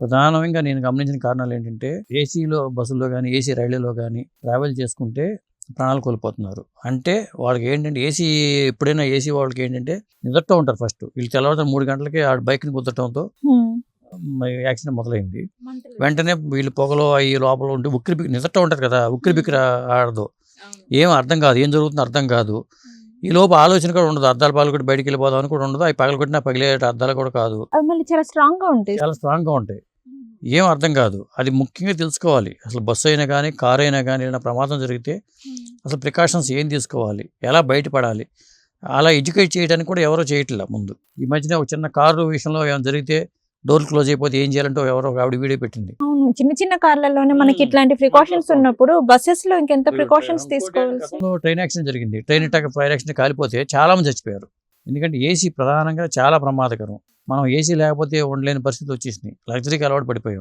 ప్రధానంగా నేను గమనించిన కారణాలు ఏంటంటే ఏసీలో బస్సుల్లో కానీ ఏసీ రైళ్ళలో కానీ ట్రావెల్ చేసుకుంటే ప్రాణాలు కోల్పోతున్నారు. అంటే వాళ్ళకి ఏంటంటే ఏసీ ఎప్పుడైనా ఏసీ వాళ్ళకి ఏంటంటే నిద్రతో ఉంటారు ఫస్ట్ వీళ్ళు తెల్లవారు మూడు గంటలకి ఆ బైక్ని కుదరటంతో యాక్సిడెంట్ మొదలైంది. వెంటనే వీళ్ళు పొగలో అవి లోపల ఉంటే ఉక్కిరి బిక్కి నిద్రతో ఉంటారు కదా ఉక్కిరి బిక్కిరి ఆడదు. ఏం అర్థం కాదు ఏం జరుగుతుందో అర్థం కాదు. ఈ లోపు ఆలోచన కూడా ఉండదు అద్దాల పాలు కూడా బయటికి వెళ్ళిపోదాం అని కూడా ఉండదు అవి పగల కొట్టినా పగిలే అద్దాలు కూడా కాదు. చాలా స్ట్రాంగ్గా ఉంటాయి. చాలా స్ట్రాంగ్గా ఉంటాయి. ఏం అర్థం కాదు. అది ముఖ్యంగా తెలుసుకోవాలి. అసలు బస్సు అయినా కానీ కారు అయినా కానీ ఏదైనా ప్రమాదం జరిగితే అసలు ప్రికాషన్స్ ఏం తీసుకోవాలి? ఎలా బయటపడాలి? అలా ఎడ్యుకేట్ చేయడానికి కూడా ఎవరో చేయట్లే ముందు. ఈ మధ్యన ఒక చిన్న కారు విషయంలో ఏమైనా జరిగితే డోర్ క్లోజ్ అయిపోతే ఏం చేయాలంటే ఎవరో ఒక ఆవిడ వీడియో పెట్టింది. అవును. చిన్న చిన్న కార్లలోనే మనకి. ఇట్లాంటి ప్రికాషన్స్ ఉన్నప్పుడు బస్సెస్లో ఇంకెంత ప్రికాషన్స్ తీసుకోవాల్సి గతంలో ట్రైన్ యాక్సిడెంట్ జరిగింది. ట్రైన్ అటాక్ ఫైర్ యాక్సిడెంట్ కాలిపోతే చాలా మంది చచ్చిపోయారు. ఎందుకంటే ఏసీ ప్రధానంగా చాలా ప్రమాదకరం. మనం ఏసీ లేకపోతే ఉండలేని పరిస్థితి వచ్చేసింది. లగ్జరీకి అలవాటు పడిపోయాం.